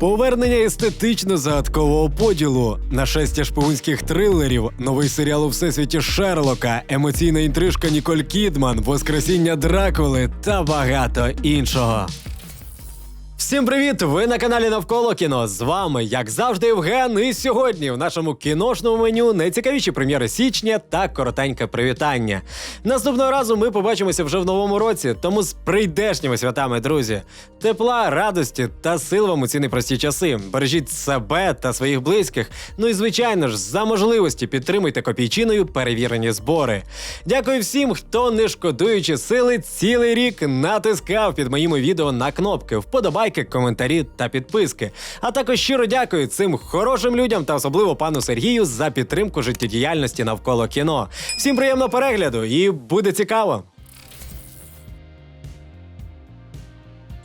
Повернення естетично загадкового поділу, нашестя шпигунських трилерів, новий серіал у всесвіті Шерлока, емоційна інтрижка Ніколь Кідман, Воскресіння Дракули та багато іншого. Всім привіт! Ви на каналі Навколо кіно. З вами, як завжди, Євген. І сьогодні в нашому кіношному меню найцікавіші прем'єри січня та коротеньке привітання. Наступного разу ми побачимося вже в новому році, тому з прийдешніми святами, друзі. Тепла, радості та сил вам у ці непрості часи. Бережіть себе та своїх близьких. Ну і звичайно ж, за можливості підтримуйте копійчиною перевірені збори. Дякую всім, хто не шкодуючи сили, цілий рік натискав під моїми відео на кнопки, вподобайки, коментарі та підписки. А також щиро дякую цим хорошим людям та особливо пану Сергію за підтримку життєдіяльності навколо кіно. Всім приємного перегляду і буде цікаво.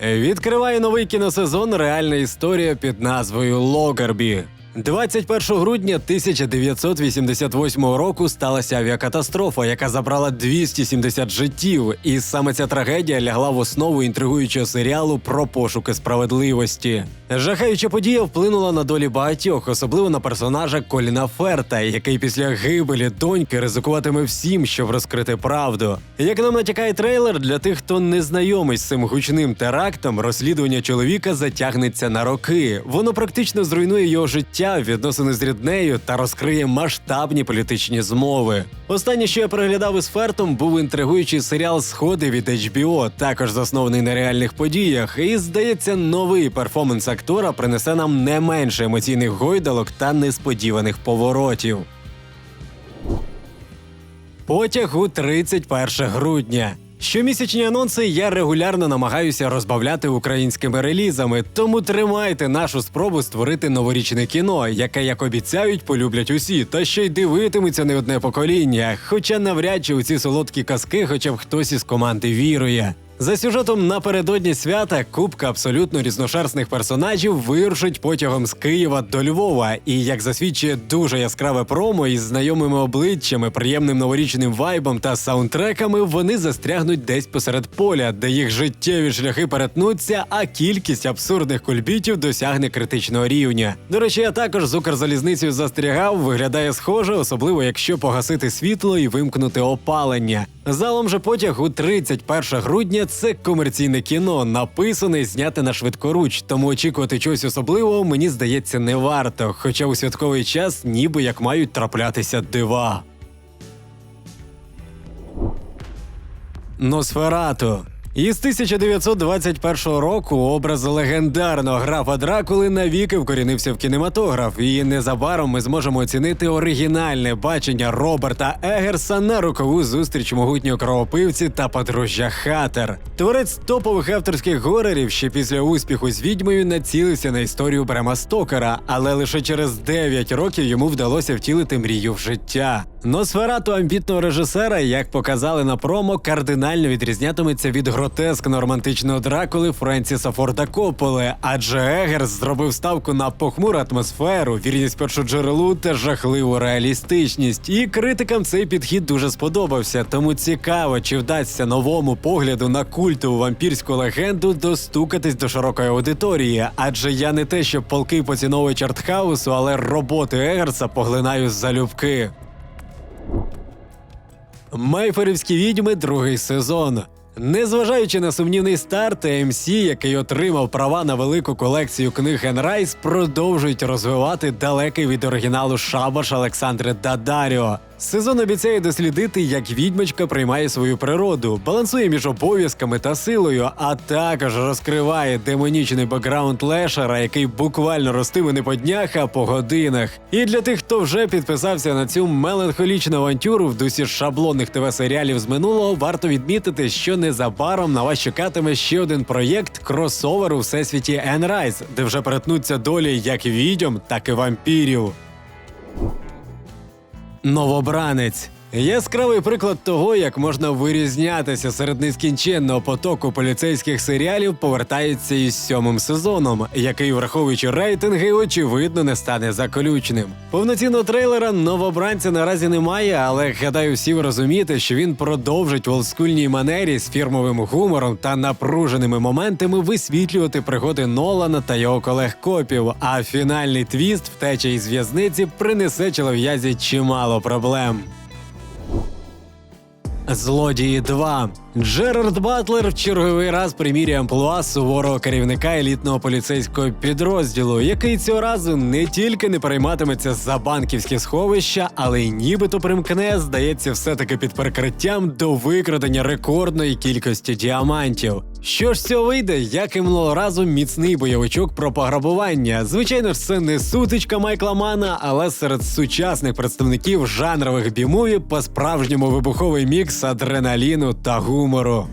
Відкриває новий кіносезон Реальна історія під назвою Логарбі. 21 грудня 1988 року сталася авіакатастрофа, яка забрала 270 життів, і саме ця трагедія лягла в основу інтригуючого серіалу про пошуки справедливості. Жахаюча подія вплинула на долі багатьох, особливо на персонажа Коліна Ферта, який після гибелі доньки ризикуватиме всім, щоб розкрити правду. Як нам натякає трейлер, для тих, хто не знайомий з цим гучним терактом, розслідування чоловіка затягнеться на роки. Воно практично зруйнує його життя, відносини з ріднею та розкриє масштабні політичні змови. Останнє, що я переглядав із Фертом, був інтригуючий серіал Сходи від HBO, також заснований на реальних подіях. І здається, новий перформанс актора принесе нам не менше емоційних гойдалок та несподіваних поворотів. Потяг у 31 грудня. Щомісячні анонси я регулярно намагаюся розбавляти українськими релізами, тому тримайте нашу спробу створити новорічне кіно, яке, як обіцяють, полюблять усі, та ще й дивитиметься не одне покоління. Хоча навряд чи у ці солодкі казки, хоча б хтось із команди вірує. За сюжетом напередодні свята купка абсолютно різношерстних персонажів вирушить потягом з Києва до Львова. І як засвідчує дуже яскраве промо із знайомими обличчями, приємним новорічним вайбом та саундтреками, вони застрягнуть десь посеред поля, де їх життєві шляхи перетнуться, а кількість абсурдних кульбітів досягне критичного рівня. До речі, я також з Укрзалізницею застрягав, виглядає схоже, особливо якщо погасити світло і вимкнути опалення. Залом же потяг у 31 грудня це комерційне кіно, написане і зняте на швидкоруч, тому очікувати чогось особливого мені здається не варто. Хоча у святковий час ніби як мають траплятися дива. Носферату. Із 1921 року образ легендарного графа Дракули навіки вкорінився в кінематограф, і незабаром ми зможемо оцінити оригінальне бачення Роберта Егерса на рокову зустріч могутнього кровопивці та подружжя Хатер. Творець топових авторських горерів ще після успіху з відьмою націлився на історію Брема Стокера, але лише через 9 років йому вдалося втілити мрію в життя. Носферату амбітного режисера, як показали на промо, кардинально відрізнятиметься від гротескно романтичного дракули Френсіса Форда Копполи, адже Егерс зробив ставку на похмуру атмосферу, вірність першоджерелу та жахливу реалістичність. І критикам цей підхід дуже сподобався. Тому цікаво, чи вдасться новому погляду на культову вампірську легенду достукатись до широкої аудиторії. Адже я не те, що полки поціновувач артхаусу, але роботи Егерса поглинаю залюбки. Майферівські відьми другий сезон. Незважаючи на сумнівний старт, AMC, який отримав права на велику колекцію книг Енрайс, продовжують розвивати далекий від оригіналу шабаш Олександри Дадаріо. Сезон обіцяє дослідити, як відьмочка приймає свою природу, балансує між обов'язками та силою, а також розкриває демонічний бекграунд Лешера, який буквально ростиме не по днях, а по годинах. І для тих, хто вже підписався на цю меланхолічну авантюру в дусі шаблонних ТВ-серіалів з минулого, варто відмітити, що незабаром на вас чекатиме ще один проєкт кросовер у всесвіті Енрайз, де вже перетнуться долі як відьом, так і вампірів. Новобранець. Яскравий приклад того, як можна вирізнятися серед нескінченного потоку поліцейських серіалів, повертається із сьомим сезоном, який, враховуючи рейтинги, очевидно не стане заколючним. Повноцінного трейлера новобранця наразі немає, але гадаю, всі ви розумієте, що він продовжить в олдскульній манері з фірмовим гумором та напруженими моментами висвітлювати пригоди Нолана та його колег копів. А фінальний твіст втеча із в'язниці принесе чолов'язі чимало проблем. Злодії 2. Джерард Батлер в черговий раз примірює амплуа суворого керівника елітного поліцейського підрозділу, який цього разу не тільки не перейматиметься за банківські сховища, але й нібито примкне, здається, все-таки під прикриттям до викрадення рекордної кількості діамантів. Що ж цього вийде, як і минулого разу міцний бойовичок про пограбування. Звичайно ж, це не сутичка Майкла Мана, але серед сучасних представників жанрових бімуві по-справжньому вибуховий мікс адреналіну та гумору.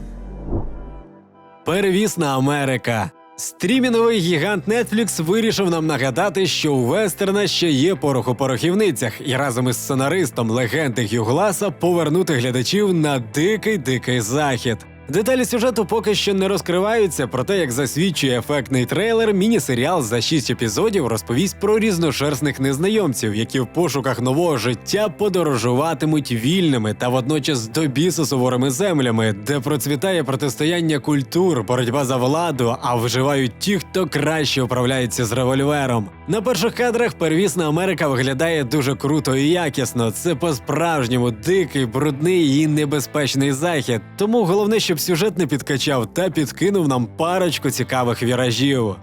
Первісна Америка. Стрімінговий гігант Netflix вирішив нам нагадати, що у вестерна ще є порох у порохівницях, і разом із сценаристом легенди Гюгласа повернути глядачів на дикий дикий захід. Деталі сюжету поки що не розкриваються, проте, як засвідчує ефектний трейлер, міні-серіал за 6 епізодів розповість про різношерстних незнайомців, які в пошуках нового життя подорожуватимуть вільними та водночас до бісу суворими землями, де процвітає протистояння культур, боротьба за владу, а вживають ті, хто краще управляється з револьвером. На перших кадрах первісна Америка виглядає дуже круто і якісно. Це по-справжньому дикий, брудний і небезпечний захід. Тому головне, щоб сюжет не підкачав та підкинув нам парочку цікавих віражів.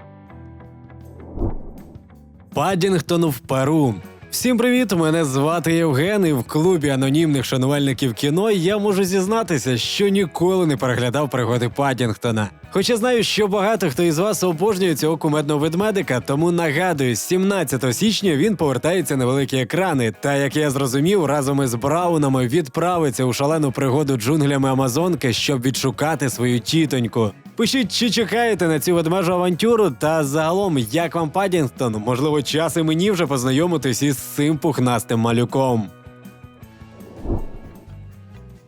Падінгтон в Перу. Всім привіт! Мене звати Євген, і в клубі анонімних шанувальників кіно я можу зізнатися, що ніколи не переглядав пригоди Падінгтона. Хоча знаю, що багато хто із вас обожнює цього кумедного ведмедика, тому нагадую, 17 січня він повертається на великі екрани. Та як я зрозумів, разом із Браунами відправиться у шалену пригоду джунглями Амазонки, щоб відшукати свою тітоньку. Пишіть, чи чекаєте на цю ведмежу авантюру, та загалом, як вам Падінгтон? Можливо, час і мені вже познайомитись із цим пухнастим малюком.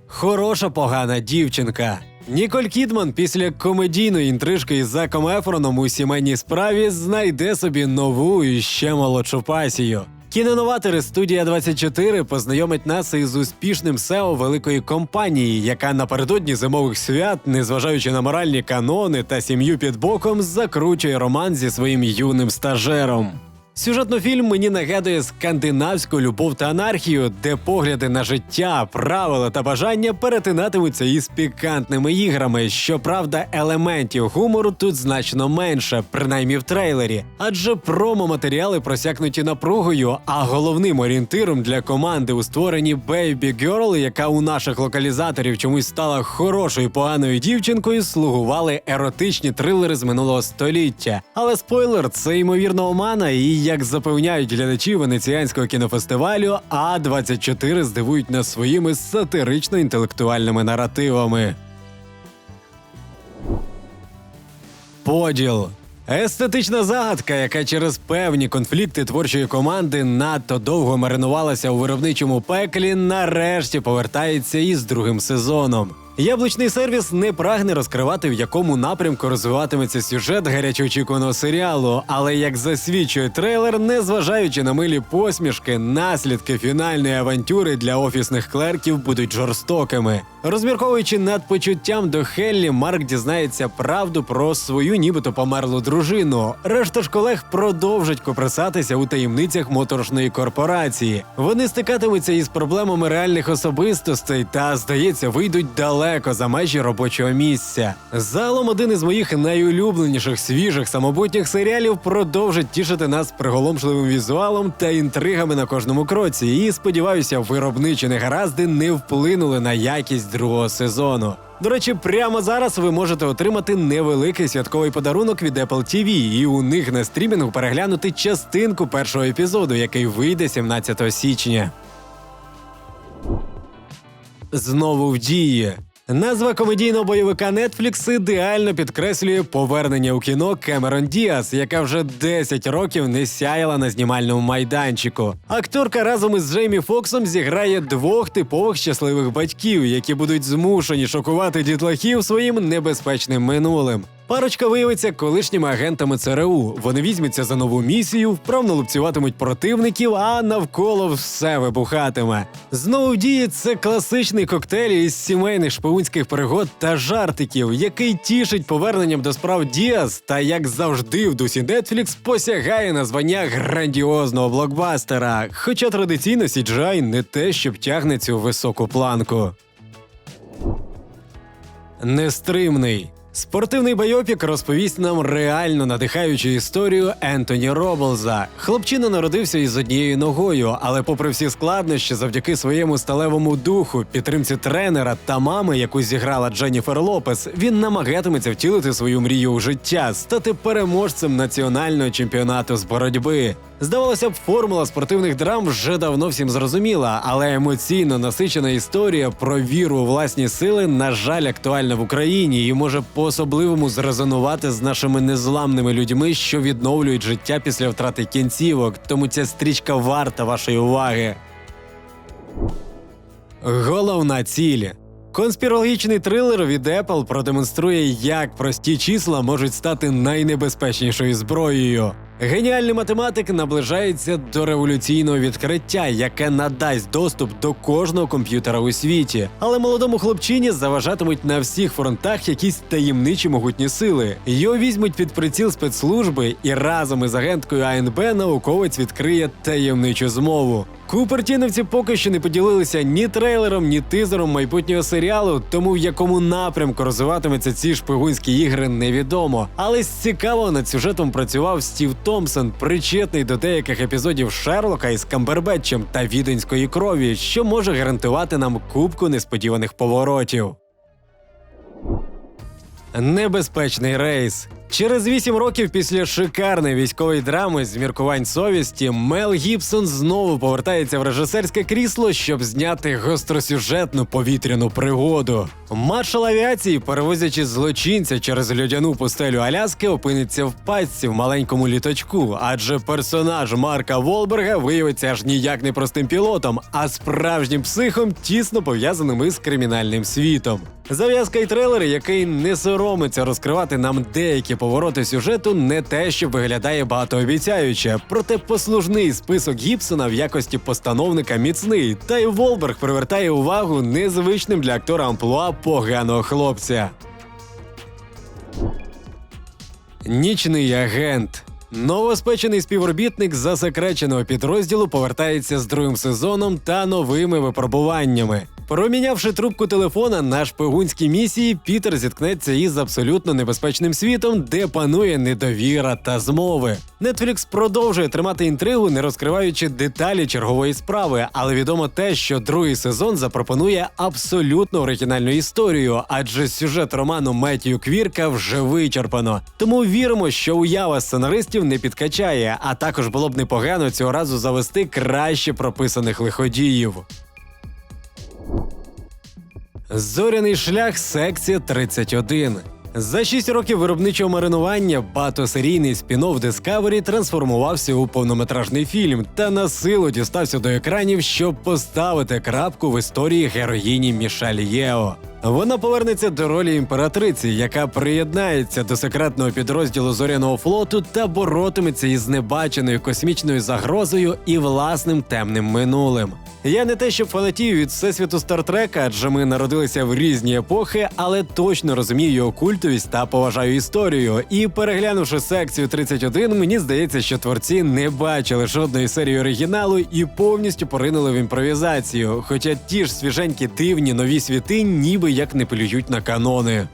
Хороша погана дівчинка. Ніколь Кідман після комедійної інтрижки із Заком Ефроном у сімейній справі знайде собі нову і ще молодшу пасію. Кіноноватори студія 24 познайомить нас із успішним SEO великої компанії, яка напередодні зимових свят, незважаючи на моральні канони та сім'ю під боком, закручує роман зі своїм юним стажером. Сюжетно фільм мені нагадує скандинавську любов та анархію, де погляди на життя, правила та бажання перетинатимуться із пікантними іграми. Щоправда, елементів гумору тут значно менше, принаймні в трейлері, адже промо-матеріали просякнуті напругою. А головним орієнтиром для команди у створенні Baby Girl, яка у наших локалізаторів чомусь стала хорошою поганою дівчинкою, слугували еротичні трилери з минулого століття. Але спойлер, це ймовірно омана і як запевняють глядачі венеціанського кінофестивалю, А 24 здивують нас своїми сатирично-інтелектуальними наративами. Поділ. Естетична загадка, яка через певні конфлікти творчої команди надто довго маринувалася у виробничому пеклі, нарешті повертається із другим сезоном. Яблучний сервіс не прагне розкривати, в якому напрямку розвиватиметься сюжет гарячоочікуваного серіалу, але як засвідчує трейлер, незважаючи на милі посмішки, наслідки фінальної авантюри для офісних клерків будуть жорстокими. Розмірковуючи над почуттям до Хеллі, Марк дізнається правду про свою нібито померлу дружину. Решта ж колег продовжать копресатися у таємницях моторошної корпорації. Вони стикатимуться із проблемами реальних особистостей та, здається, вийдуть далеко за межі робочого місця. Загалом один із моїх найулюбленіших свіжих самобутніх серіалів продовжить тішити нас приголомшливим візуалом та інтригами на кожному кроці. І сподіваюся, виробничі негаразди не вплинули на якість другого сезону. До речі, прямо зараз ви можете отримати невеликий святковий подарунок від Apple TV і у них на стрімінгу переглянути частинку першого епізоду, який вийде 17 січня. Знову в дії. Назва комедійного бойовика Netflix ідеально підкреслює повернення у кіно Кемерон Діас, яка вже 10 років не сяяла на знімальному майданчику. Акторка разом із Джеймі Фоксом зіграє двох типових щасливих батьків, які будуть змушені шокувати дітлахів своїм небезпечним минулим. Парочка виявиться колишніми агентами ЦРУ. Вони візьмуться за нову місію, вправно лупцюватимуть противників, а навколо все вибухатиме. Знову в дії це класичний коктейль із сімейних шпигунських пригод та жартиків, який тішить поверненням до справ Діас та, як завжди, в дусі Netflix посягає на звання грандіозного блокбастера. Хоча традиційно CGI не те, щоб тягне цю високу планку. Нестримний. Спортивний байопік розповість нам реально надихаючу історію Ентоні Роблза. Хлопчина народився із однією ногою, але, попри всі складнощі, завдяки своєму сталевому духу, підтримці тренера та мами, яку зіграла Дженніфер Лопес, він намагатиметься втілити свою мрію у життя, стати переможцем національного чемпіонату з боротьби. Здавалося б, формула спортивних драм вже давно всім зрозуміла, але емоційно насичена історія про віру у власні сили, на жаль, актуальна в Україні і може по-особливому зрезонувати з нашими незламними людьми, що відновлюють життя після втрати кінцівок. Тому ця стрічка варта вашої уваги. Головна ціль. Конспірологічний трилер від Apple продемонструє, як прості числа можуть стати найнебезпечнішою зброєю. Геніальний математик наближається до революційного відкриття, яке надасть доступ до кожного комп'ютера у світі. Але молодому хлопчині заважатимуть на всіх фронтах якісь таємничі могутні сили. Його візьмуть під приціл спецслужби, і разом із агенткою АНБ науковець відкриє таємничу змову. Купертіновці поки що не поділилися ні трейлером, ні тизером майбутнього серіалу, тому в якому напрямку розвиватимуться ці шпигунські ігри, невідомо. Але з цікавого над сюжетом працював Стів Томпсон, причетний до деяких епізодів Шерлока із Камбербетчем та віденської крові, що може гарантувати нам кубку несподіваних поворотів. Небезпечний рейс. Через вісім років після шикарної військової драми з міркувань совісті Мел Гібсон знову повертається в режисерське крісло, щоб зняти гостросюжетну повітряну пригоду. Маршал авіації, перевозячи злочинця через льодяну пустелю Аляски, опиниться в пастці в маленькому літачку, адже персонаж Марка Волберга виявиться аж ніяк не простим пілотом, а справжнім психом, тісно пов'язаним із кримінальним світом. Зав'язка й трейлер, який не соромиться розкривати нам деякі повороти сюжету, не те, що виглядає багатообіцяюче, проте послужний список Гібсона в якості постановника міцний, та й Волберг привертає увагу незвичним для актора амплуа поганого хлопця. Нічний агент. Новоспечений співробітник засекреченого підрозділу повертається з другим сезоном та новими випробуваннями. Промінявши трубку телефона на шпигунській місії, Пітер зіткнеться із абсолютно небезпечним світом, де панує недовіра та змови. Netflix продовжує тримати інтригу, не розкриваючи деталі чергової справи, але відомо те, що другий сезон запропонує абсолютно оригінальну історію, адже сюжет роману Меттію Квірка вже вичерпано. Тому віримо, що уява сценаристів не підкачає, а також було б непогано цього разу завести краще прописаних лиходіїв. Зоряний шлях секція 31. За 6 років виробничого маринування багатосерійний спін-офф Discovery трансформувався у повнометражний фільм та на силу дістався до екранів, щоб поставити крапку в історії героїні Мішель Єо. Вона повернеться до ролі імператриці, яка приєднається до секретного підрозділу зоряного флоту та боротиметься із небаченою космічною загрозою і власним темним минулим. Я не те, що фанатію від всесвіту Стартрека, адже ми народилися в різні епохи, але точно розумію його культовість та поважаю історію. І переглянувши секцію 31, мені здається, що творці не бачили жодної серії оригіналу і повністю поринули в імпровізацію. Хоча ті ж свіженькі дивні нові світи, ніби як не плюють на канони.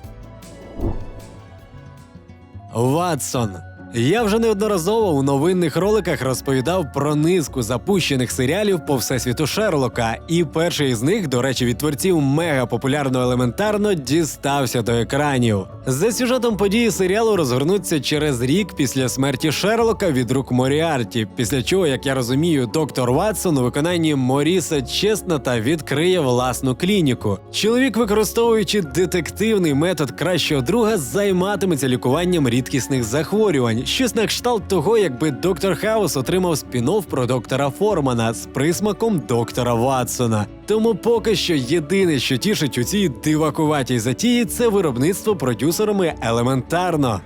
Ватсон. Я вже неодноразово у новинних роликах розповідав про низку запущених серіалів по всесвіту Шерлока, і перший із них, до речі, від творців мега популярно елементарно дістався до екранів. За сюжетом події серіалу розгорнуться через рік після смерті Шерлока від рук Моріарті. Після чого, як я розумію, доктор Ватсон у виконанні Моріса Чесната відкриє власну клініку. Чоловік, використовуючи детективний метод кращого друга, займатиметься лікуванням рідкісних захворювань. Щось на кшталт того, якби доктор Хаус отримав спін-офф про доктора Формана з присмаком доктора Ватсона. Тому поки що єдине, що тішить у цій дивакуватій затії, це виробництво продюсерами елементарно.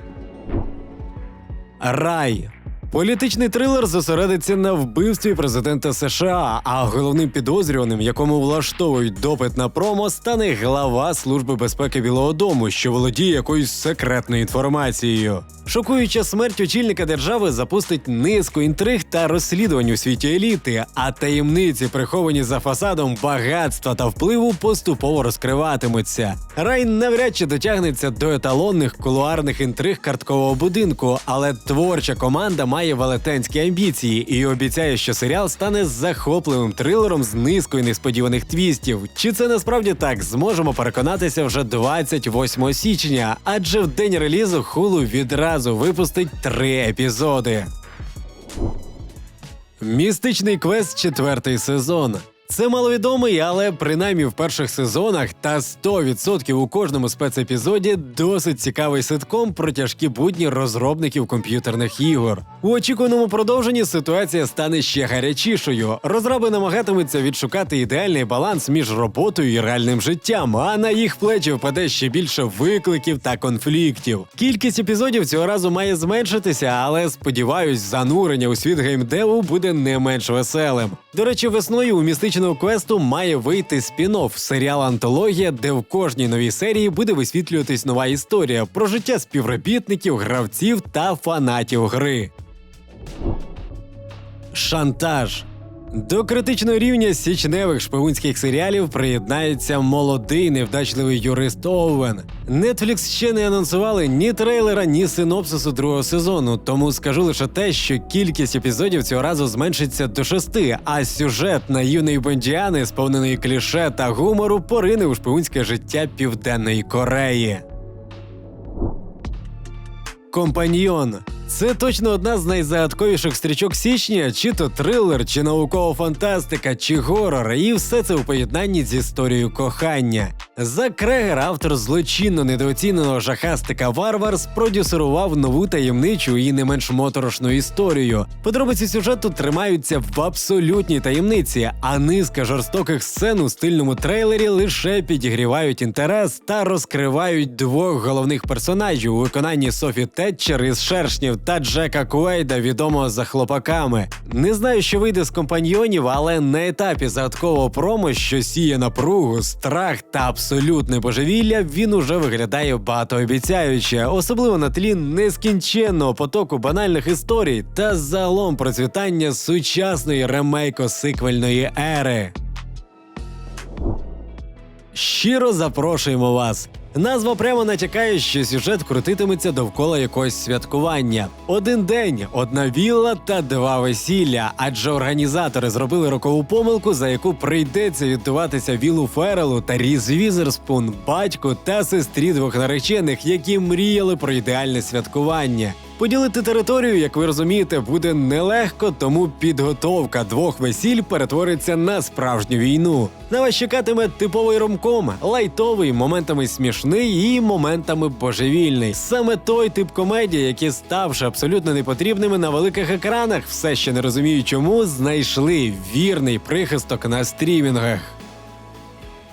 Рай. Політичний трилер зосередиться на вбивстві президента США, а головним підозрюваним, якому влаштовують допит на промо, стане глава Служби безпеки Білого Дому, що володіє якоюсь секретною інформацією. Шокуюча смерть очільника держави запустить низку інтриг та розслідувань у світі еліти, а таємниці, приховані за фасадом багатства та впливу, поступово розкриватимуться. Райн навряд чи дотягнеться до еталонних кулуарних інтриг карткового будинку, але творча команда має велетенські амбіції і обіцяє, що серіал стане захопливим трилером з низкою несподіваних твістів. Чи це насправді так зможемо переконатися вже 28 січня, адже в день релізу Хулу відразу випустить три епізоди. Містичний квест четвертий сезон. Це маловідомий, але принаймні в перших сезонах та 100% у кожному спецепізоді досить цікавий ситком про тяжкі будні розробників комп'ютерних ігор. У очікуваному продовженні ситуація стане ще гарячішою. Розраби намагатимуться відшукати ідеальний баланс між роботою і реальним життям, а на їх плечі впаде ще більше викликів та конфліктів. Кількість епізодів цього разу має зменшитися, але сподіваюсь, занурення у світ геймдеву буде не менш веселим. До речі, весною у містичному квесту має вийти спін-офф, серіал Антологія, де в кожній новій серії буде висвітлюватись нова історія про життя співробітників, гравців та фанатів гри. Шантаж. До критичного рівня січневих шпигунських серіалів приєднається молодий невдачливий юрист Оуен. Netflix ще не анонсували ні трейлера, ні синопсису другого сезону, тому скажу лише те, що кількість епізодів цього разу зменшиться до шести, а сюжет на юної бондіани, сповнений кліше та гумору, порине у шпигунське життя Південної Кореї. Компаньйон. Це точно одна з найзагадковіших стрічок січня, чи то трилер, чи наукова фантастика, чи горор, і все це у поєднанні з історією кохання. Зак Крегер, автор злочинно недооціненого жахастика Варвар, спродюсерував нову таємничу і не менш моторошну історію. Подробиці сюжету тримаються в абсолютній таємниці, а низка жорстоких сцен у стильному трейлері лише підігрівають інтерес та розкривають двох головних персонажів у виконанні Софі Тетчер із шершнів та Джека Куейда, відомого за хлопаками. Не знаю, що вийде з компаньйонів, але на етапі загадкового промо, що сіє напругу, страх та абсолютне божевілля, він уже виглядає багатообіцяюче, особливо на тлі нескінченного потоку банальних історій та загалом процвітання сучасної ремейко-сиквельної ери. Щиро запрошуємо вас. Назва прямо натякає, що сюжет крутитиметься довкола якогось святкування. Один день, одна вілла та два весілля. Адже організатори зробили рокову помилку, за яку прийдеться віддуватися Вілу Ферелу та Різ Візерспун, батьку та сестрі двох наречених, які мріяли про ідеальне святкування. Поділити територію, як ви розумієте, буде нелегко, тому підготовка двох весіль перетвориться на справжню війну. На вас чекатиме типовий ромком, лайтовий, моментами смішний і моментами божевільний. Саме той тип комедії, які, ставши абсолютно непотрібними на великих екранах, все ще не розуміють чому, знайшли вірний прихисток на стрімінгах.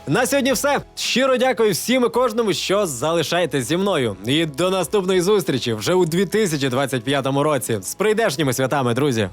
На сьогодні все. Щиро дякую всім і кожному, що залишаєте зі мною. І до наступної зустрічі вже у 2025 році. З прийдешніми святами, друзі.